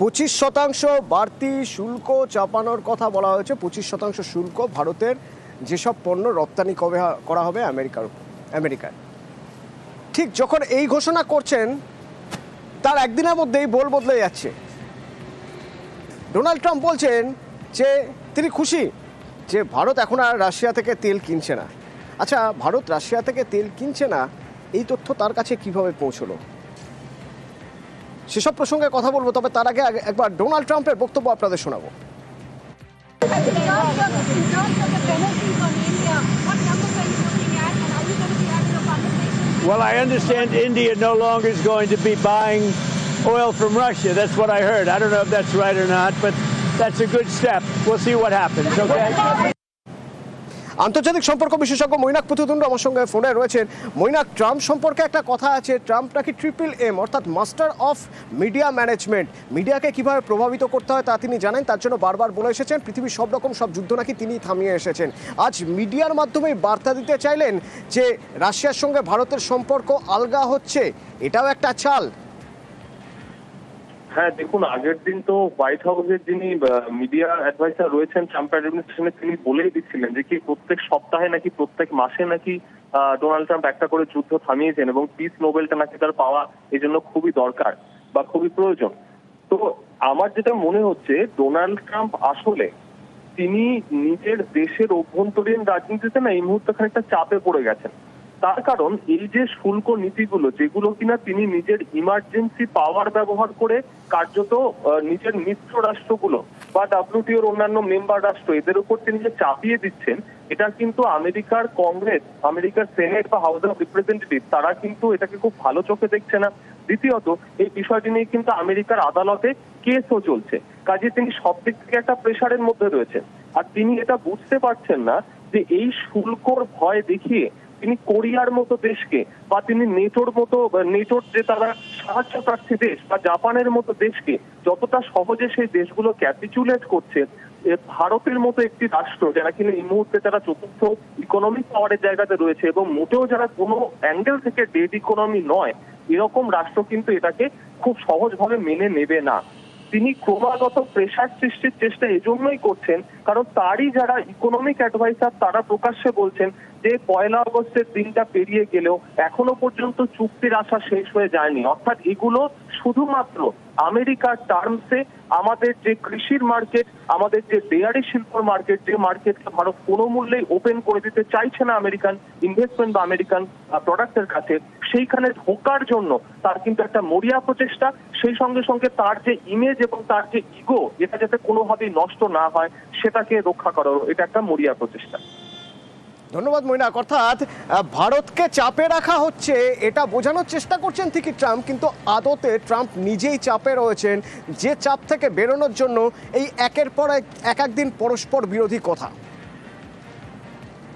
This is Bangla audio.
পঁচিশ শতাংশ বাড়তি শুল্ক চাপানোর কথা বলা হয়েছে। পঁচিশ শতাংশ শুল্ক ভারতের যেসব পণ্য রপ্তানি কবে করা হবে আমেরিকার আমেরিকায়। ঠিক যখন এই ঘোষণা করছেন, তার একদিনের মধ্যেই বোল বদলে যাচ্ছে। ডোনাল্ড ট্রাম্প বলছেন যে তিনি খুশি যে ভারত এখন আর রাশিয়া থেকে তেল কিনছে না। আচ্ছা ভারত রাশিয়া থেকে তেল কিনছে না, এই তথ্য তার কাছে কীভাবে পৌঁছলো? সেসব প্রসঙ্গে কথা বলব তবে তার আগে একবার ডোনাল্ড ট্রাম্পের বক্তব্য আপনাদের শোনাবো? Well, I understand India no longer is going to be buying oil from Russia. That's what I heard. I don't know if that's right or not, but that's a good step. We'll see what happens, okay? আন্তর্জাতিক সম্পর্ক বিশেষজ্ঞ মৈনাক পুতুদণ্ড আমার সঙ্গে ফোনে রয়েছেন। মৈনাক, ট্রাম্প সম্পর্কে একটা কথা আছে। ট্রাম্প নাকি ট্রিপল এম অর্থাৎ মাস্টার অফ মিডিয়া ম্যানেজমেন্ট মিডিয়াকে কীভাবে প্রভাবিত করতে হয় তা তিনি জানেন, তার জন্য বারবার বলে এসেছেন, পৃথিবীর সব রকম সব যুদ্ধ নাকি তিনি থামিয়ে এসেছেন। আজ মিডিয়ার মাধ্যমে বার্তা দিতে চাইলেন যে, রাশিয়ার সঙ্গে ভারতের সম্পর্ক আলগা হচ্ছে, এটাও একটা চাল। হ্যাঁ দেখুন, আগের দিন তো হোয়াইট হাউসের যিনি মিডিয়া অ্যাডভাইসার রয়েছেন ট্রাম্প অ্যাডমিনিস্ট্রেশনে তিনি বলেই দিচ্ছিলেন যে কি প্রত্যেক সপ্তাহে নাকি, প্রত্যেক মাসে নাকি ডোনাল্ড ট্রাম্প একটা করে যুদ্ধ থামিয়েছেন এবং পিস নোবেলটা নাকি তার পাওয়া এই জন্য খুবই দরকার বা খুবই প্রয়োজন। তো আমার যেটা মনে হচ্ছে ডোনাল্ড ট্রাম্প আসলে তিনি নিজের দেশের অভ্যন্তরীণ রাজনীতিতে না এই মুহূর্তে খানিকটা চাপে পড়ে গেছেন। তার কারণ এই যে শুল্ক নীতিগুলো, যেগুলো কিনা তিনি নিজের ইমার্জেন্সি পাওয়ার ব্যবহার করে কার্যত নিজের মিত্র রাষ্ট্রগুলো বা ডাব্লিউটিওর অন্যান্য মেম্বার রাষ্ট্র, এদের উপর তিনি যে চাপিয়ে দিচ্ছেন, এটা কিন্তু আমেরিকার কংগ্রেস, আমেরিকার সেনেট বা হাউস অফ রিপ্রেজেন্টেটিভ, তারা কিন্তু এটাকে খুব ভালো চোখে দেখছে না। দ্বিতীয়ত, এই বিষয়টি নিয়ে কিন্তু আমেরিকার আদালতে কেসও চলছে। কাজে তিনি সব দিক থেকে একটা প্রেশারের মধ্যে রয়েছেন। আর তিনি এটা বুঝতে পারছেন না যে এই শুল্কর ভয় দেখিয়ে তিনি কোরিয়ার মতো দেশকে বা তিনি নেটোর মতো নেটোর যে তারা সাহায্য প্রার্থী দেশ বা জাপানের মতো দেশকে যতটা সহজে সেই দেশগুলো ক্যাপিচুলেট করছে ভারতের মতো একটি রাষ্ট্র যারা কিনা এই মুহূর্তে তারা চতুর্থ ইকোনমিক পাওয়ারের জায়গাতে রয়েছে এবং মোটেও যারা কোনো অ্যাঙ্গেল থেকে ডেড ইকোনমি নয়, এরকম রাষ্ট্র কিন্তু এটাকে খুব সহজভাবে মেনে নেবে না। তিনি ক্রমাগত প্রেশার সৃষ্টির চেষ্টা এজন্যই করছেন, কারণ তারই যারা ইকোনমিক অ্যাডভাইসার তারা প্রকাশ্যে বলছেন যে পয়লা আগস্টের দিনটা পেরিয়ে গেলেও এখনও পর্যন্ত চুক্তির আশা শেষ হয়ে যায়নি। অর্থাৎ এগুলো শুধুমাত্র আমেরিকার টার্মসে আমাদের যে কৃষির মার্কেট, আমাদের যে ডেয়ারি শিল্পর মার্কেট, যে মার্কেটকে ভারত কোনো মূল্যেই ওপেন করে দিতে চাইছে না আমেরিকান ইনভেস্টমেন্ট বা আমেরিকান প্রোডাক্টের কাছে, সেইখানে ঢোকার জন্য তার কিন্তু একটা মরিয়া প্রচেষ্টা, সেই সঙ্গে সঙ্গে তার যে ইমেজ এবং তার যে ইগো এটা যাতে কোনোভাবেই নষ্ট না হয়, সেটাকে রক্ষা করার এটা একটা মরিয়া প্রচেষ্টা। ধন্যবাদ, মৈনাক। অর্থাৎ ভারতকে চাপে রাখা হচ্ছে, এটা বোঝানোর চেষ্টা করছেন ঠিকই ট্রাম্প, কিন্তু আদতে ট্রাম্প নিজেই চাপে রয়েছেন। যে চাপ থেকে বেরোনোর জন্য এই একের পর এক এক একদিন পরস্পর বিরোধী কথা।